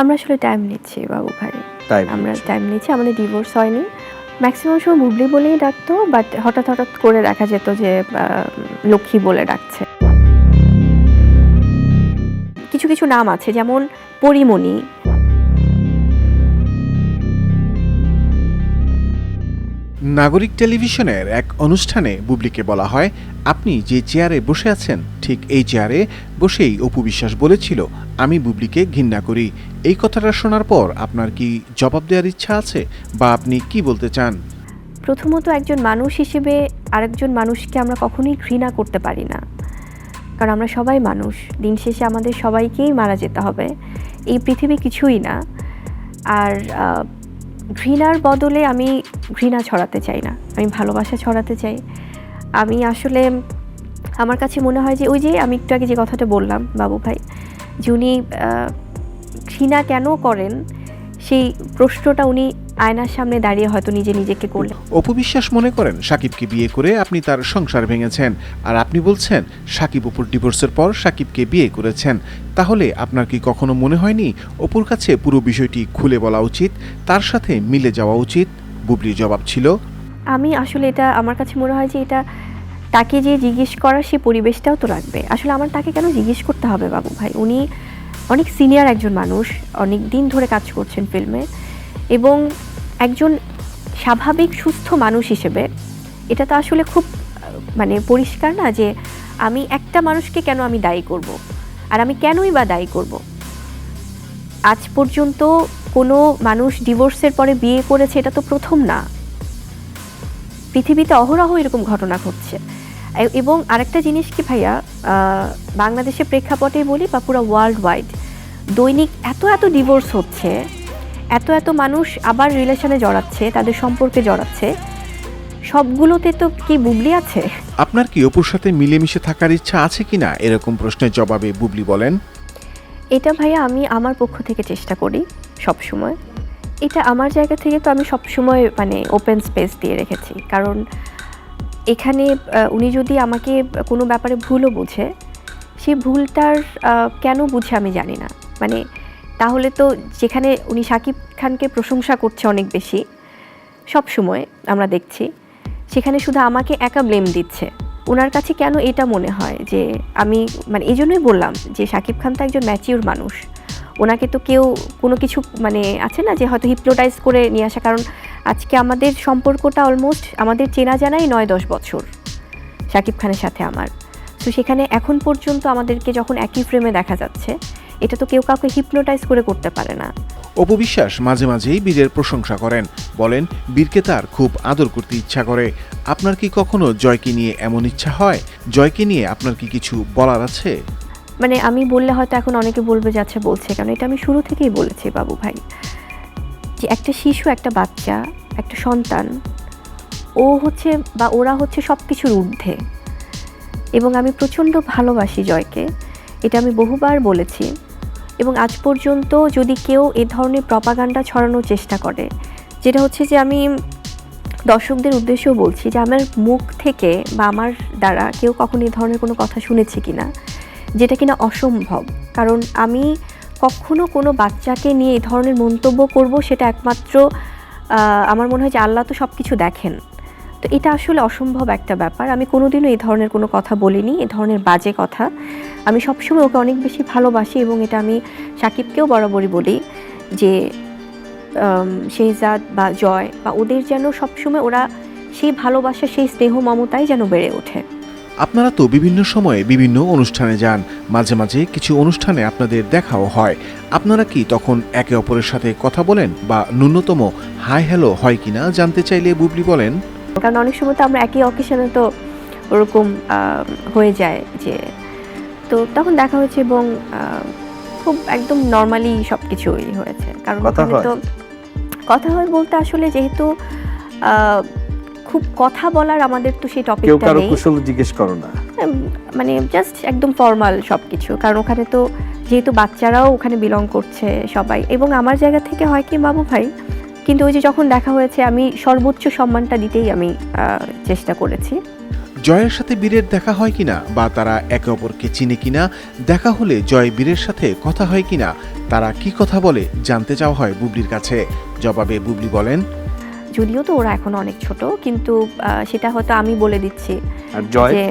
আমরা আসলে টাইম নিচ্ছি বাবু ভাই তাই আমরা টাইম নিচ্ছি আমাদের ডিভোর্স হয়নি। ম্যাক্সিমাম সময় বুবলি বলেই ডাকতো বাট হঠাৎ হঠাৎ করে দেখা যেত যে আহ, লক্ষ্মী বলে ডাকছে। কিছু কিছু নাম আছে যেমন পরিমণি। নাগরিক টেলিভিশনের এক অনুষ্ঠানে বুবলিকে বলা হয় আপনি যে চেয়ারে বসে আছেন ঠিক এই চেয়ারে বসেই অপু বিশ্বাস বলেছিল আমি বুবলিকে ঘৃণা করি। এই কথাটা শোনার পর আপনার কি জবাব দেওয়ার ইচ্ছা আছে? বা আপনি কি বলতে চান? প্রথমত একজন মানুষ হিসেবে আরেকজন মানুষকে আমরা কখনোই ঘৃণা করতে পারি না। কারণ আমরা সবাই মানুষ। দিন শেষে আমাদের সবাইকেই মারা যেতে হবে। এই পৃথিবী কিছুই না। আর ঘৃণার বদলে আমি ঘৃণা ছড়াতে চাই না। আমি ভালোবাসা ছড়াতে চাই। আমি আসলে, আমার কাছে মনে হয় যে, ওই যে আমি একটু আগে যে কথাটা বললাম বাবু ভাই যে উনি ঘৃণা কেন করেন? সেই প্রশ্নটা উনি আয়নার সামনে দাঁড়িয়ে হয়তো নিজে নিজেকে করলেন। অপু বিশ্বাস মনে করেন সাকিবকে বিয়ে করে আপনি তার সংসার ভেঙেছেন। আর আপনি বলছেন সাকিব অপুর ডিভোর্সের পর সাকিবকে বিয়ে করেছেন। তাহলে আপনার কি কখনো মনে হয়নি অপুর কাছে পুরো বিষয়টি খুলে বলা উচিত তার সাথে মিলে যাওয়া উচিত? বুবলির জবাব ছিল আমি আসলে এটা আমার কাছে মনে হয় যে এটা তাকে যে জিজ্ঞেস করার সেই পরিবেশটাও তো লাগবে আসলে আমার তাকে কেন জিজ্ঞেস করতে হবে বাবু ভাই? উনি অনেক সিনিয়র একজন মানুষ, অনেক দিন ধরে কাজ করছেন ফিল্মে এবং একজন স্বাভাবিক, সুস্থ মানুষ হিসেবে এটা তো আসলে খুব মানে পরিষ্কার না যে আমি একটা মানুষকে কেন আমি দায়ী করব? আর আমি কেনই বা দায়ী করব? আজ পর্যন্ত কোনো মানুষ ডিভোর্সের পরে বিয়ে করেছে এটা তো প্রথম না। পৃথিবীতে অহরহ এরকম ঘটনা ঘটছে। এবং আরেকটা জিনিস কি ভাইয়া বাংলাদেশের প্রেক্ষাপটে বলি বা পুরো ওয়ার্ল্ড ওয়াইড দৈনিক এত এত ডিভোর্স হচ্ছে এত এত মানুষ আবার রিলেশনে জড়াচ্ছে তাদের সম্পর্কে জড়াচ্ছে সবগুলোতে তো কি বুবলি আছে? আপনার কি অপুর সাথে মিলেমিশে থাকার ইচ্ছা আছে কি না? এরকম প্রশ্নের জবাবে বুবলি বলেন। এটা ভাইয়া আমি আমার পক্ষ থেকে চেষ্টা করি সব সময় এটা আমার জায়গা থেকে তো আমি সব সময় মানে ওপেন স্পেস দিয়ে রেখেছি। কারণ এখানে উনি যদি আমাকে কোনো ব্যাপারে ভুলও বুঝে সেই ভুলটার কেন বুঝে আমি জানি না। মানে তাহলে তো যেখানে উনি শাকিব খানকে প্রশংসা করছে অনেক বেশি, সব সময় আমরা দেখছি, সেখানে শুধু আমাকে একা ব্লেম দিচ্ছে। ওনার কাছে কেন এটা মনে হয় যে আমি মানে এই জন্যই বললাম যে শাকিব খান তো একজন ম্যাচিউর মানুষ। ওনাকে তো কেউ কোনো কিছু মানে আছে না যে হয়তো হিপনোটাইজ করে নিয়ে আসা, কারণ আজকে আমাদের সম্পর্কটা অলমোস্ট আমাদের চেনা জানাই নয় দশ বছর শাকিব খানের সাথে আমার। তো সেখানে এখন পর্যন্ত আমাদেরকে যখন একই ফ্রেমে দেখা যাচ্ছে এটা তো কেউ কাউকে হিপনোটাইজ করে করতে পারে না। অপু বিশ্বাস মাঝে মাঝেই বীরের প্রশংসা করেন। বলেন বীরকে তার খুব আদর করতে ইচ্ছা করে। আপনার কি কখনো জয়কে নিয়ে এমন ইচ্ছা হয়? জয়কে নিয়ে আপনার কি কিছু বলার আছে? মানে আমি বললে হয়তো এখন অনেকে বলবে যে আচ্ছা বলছে কারণ এটা আমি শুরু থেকেই বলেছি বাবু ভাই। যে একটা শিশু একটা বাচ্চা একটা সন্তান ও হচ্ছে বা ওরা হচ্ছে সব কিছুর ঊর্ধ্বে। এবং আমি প্রচণ্ড ভালোবাসি জয়কে। এটা আমি বহুবার বলেছি। এবং আজ পর্যন্ত যদি কেউ এ ধরনের প্রপাগান্ডা ছড়ানোর চেষ্টা করে, যেটা হচ্ছে যে আমি দর্শকদের উদ্দেশ্যেও বলছি যে আমার মুখ থেকে বা আমার দ্বারা কেউ কখনো এই ধরনের কোনো কথা শুনেছে কিনা, যেটা কিনা অসম্ভব। কারণ আমি কখনো কোনো বাচ্চাকে নিয়ে এ ধরনের মন্তব্য করব সেটা একমাত্র আমার মনে হয় যে আল্লাহ তো সব কিছু দেখেন। তো এটা আসলে অসম্ভব একটা ব্যাপার। আমি কোনোদিনও এই ধরনের কোনো কথা বলিনি, এ ধরনের বাজে কথা। আমি সবসময় ওকে অনেক বেশি ভালোবাসি এবং এটা আমি সাকিবকেও বরাবরই বলি যে শেহজাদ বা জয় বা ওদের যেন সবসময় ওরা সেই ভালোবাসা সেই স্নেহ মমতাই যেন বেড়ে ওঠে। আপনারা তো বিভিন্ন সময়ে বিভিন্ন অনুষ্ঠানে যান মাঝে মাঝে কিছু অনুষ্ঠানে আপনাদের দেখাও হয়। আপনারা কি তখন একে অপরের সাথে কথা বলেন বা ন্যূনতম হাই হ্যালো হয় কিনা জানতে চাইলে বুবলি বলেন। কারণ অনেক সময় তো আমরা একই অকেশনে তো ওরকম হয়ে যায় যে তো তখন দেখা হয়েছে এবং খুব একদম নর্মালি সব কিছুই হয়েছে। কারণ কথা হয়? তো কথা হয় বলতে আসলে যেহেতু খুব কথা বলার আমাদের তো সেই কেউ টপিকটা কারও নেই। কুশল জিজ্ঞেস করো না। মানে জাস্ট একদম ফর্মাল সব কিছু কারণ ওখানে তো যেহেতু বাচ্চারাও ওখানে বিলং করছে সবাই। এবং আমার জায়গা থেকে হয় কি বাবু ভাই কিন্তু ওই যে যখন দেখা হয়েছে আমি সর্বোচ্চ সম্মানটা দিতেই আমি চেষ্টা করেছি। জয়ের সাথে বীরের দেখা হয় কিনা বা তারা একে অপরকে চিনে কিনা দেখা হলে জয় বীরের সাথে কথা হয় কিনা তারা কি কথা বলে জানতে চাওয়া হয় বুবলির কাছে। জবাবে বুবলি বলেন যদিও তো ওরা এখন অনেক ছোট কিন্তু সেটা হয়তো আমি বলে দিচ্ছি আর যে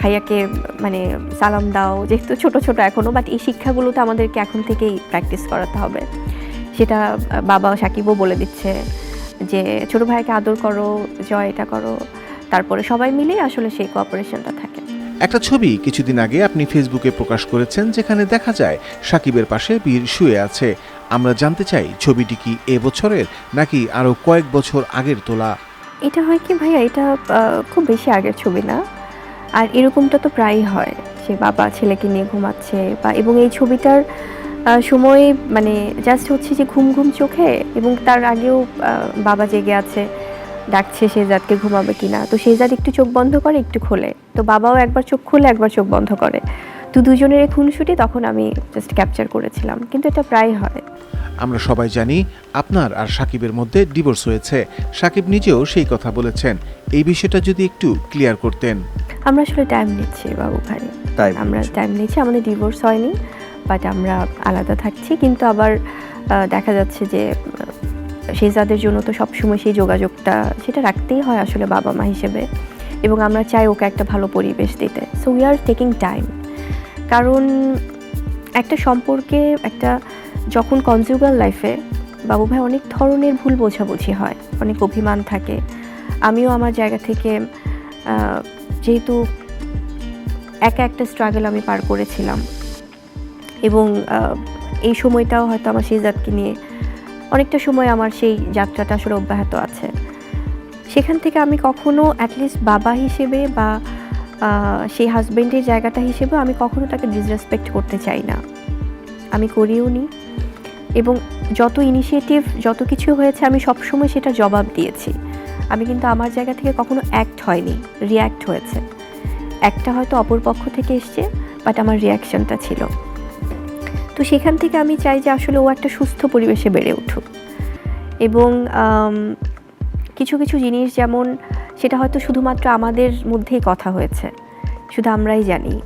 ভাইয়াকে মানে সালাম দাও যেহেতু ছোট ছোট এখনও বাট এই শিক্ষাগুলো তো আমাদেরকে এখন থেকেই প্র্যাকটিস করাতে হবে। সেটা বাবা সাকিবও বলে দিচ্ছে যে ছোট ভাইকে আদর করো জয় এটা করো। তারপরে সবাই মিলেই আসলে সেই কোঅপারেশনটা থাকে। একটা ছবি কিছুদিন আগে আপনি ফেসবুকে প্রকাশ করেছেন যেখানে দেখা যায় সাকিবের পাশে বীর শুয়ে আছে। আমরা জানতে চাই ছবিটি কি এ বছরের নাকি আরও কয়েক বছর আগের তোলা? এটা হয় কি ভাইয়া এটা খুব বেশি আগের ছবি না। আর এরকমটা তো প্রায়ই হয় সে বাবা ছেলেকে নিয়ে ঘুমাচ্ছে বা এবং এই ছবিটার সময় মানে জাস্ট হচ্ছে যে ঘুম ঘুম চোখে এবং তার আগেও বাবা জেগে আছে। ডাকছে শেজাদকে ঘুমাবে কিনা তো শেজাদ একটু চোখ বন্ধ করে একটু খোলে। তো বাবাও একবার চোখ খুলে একবার চোখ বন্ধ করে। তো দুজনের এই খুনসুটি তখন আমি জাস্ট ক্যাপচার করেছিলাম। কিন্তু এটা প্রায় হয়। আমরা সবাই জানি আপনার আর সাকিবের মধ্যে ডিভোর্স হয়েছে। সাকিব নিজেও সেই কথা বলেছেন। এই বিষয়টা যদি একটু ক্লিয়ার করতেন। আমরা আসলে টাইম নিচ্ছি বাবু ভাই। তাই আমরা টাইম নিচ্ছি। আমাদের ডিভোর্স হয়নি বাট আমরা আলাদা থাকছি। কিন্তু আবার দেখা যাচ্ছে যে শেজাদের জন্য তো সবসময় সেই যোগাযোগটা সেটা রাখতেই হয় আসলে বাবা মা হিসেবে। এবং আমরা চাই ওকে একটা ভালো পরিবেশ দিতে। So we are taking time কারণ একটা সম্পর্কে একটা যখন কনজুগাল লাইফে বাবু ভাই অনেক ধরনের ভুল বোঝাবুঝি হয়, অনেক অভিমান থাকে। আমিও আমার জায়গা থেকে যেহেতু একা একটা স্ট্রাগল আমি পার করেছিলাম। এবং এই সময়টাও হয়তো আমার সেইজাদকে নিয়ে অনেকটা সময় আমার সেই যাত্রাটা আসলে অব্যাহত আছে। সেখান থেকে আমি কখনো অ্যাটলিস্ট বাবা হিসেবে বা সেই হাজব্যান্ডের জায়গাটা হিসেবে আমি কখনো তাকে ডিসরেসপেক্ট করতে চাই না। আমি করিও নি। এবং যত ইনিশিয়েটিভ যত কিছু হয়েছে, আমি সবসময় সেটা জবাব দিয়েছি। আমি কিন্তু আমার জায়গা থেকে কখনো অ্যাক্ট হয়নি রিয়্যাক্ট হয়েছে। একটা হয়তো অপর পক্ষ থেকে এসছে বাট আমার রিয়াকশনটা ছিল। তো সেখান থেকে আমি চাই যে আসলে ও একটা সুস্থ পরিবেশে বেড়ে উঠুক। এবং কিছু কিছু জিনিস যেমন সেটা হয়তো শুধুমাত্র আমাদের মধ্যেই কথা হয়েছে। শুধু আমরাই জানি।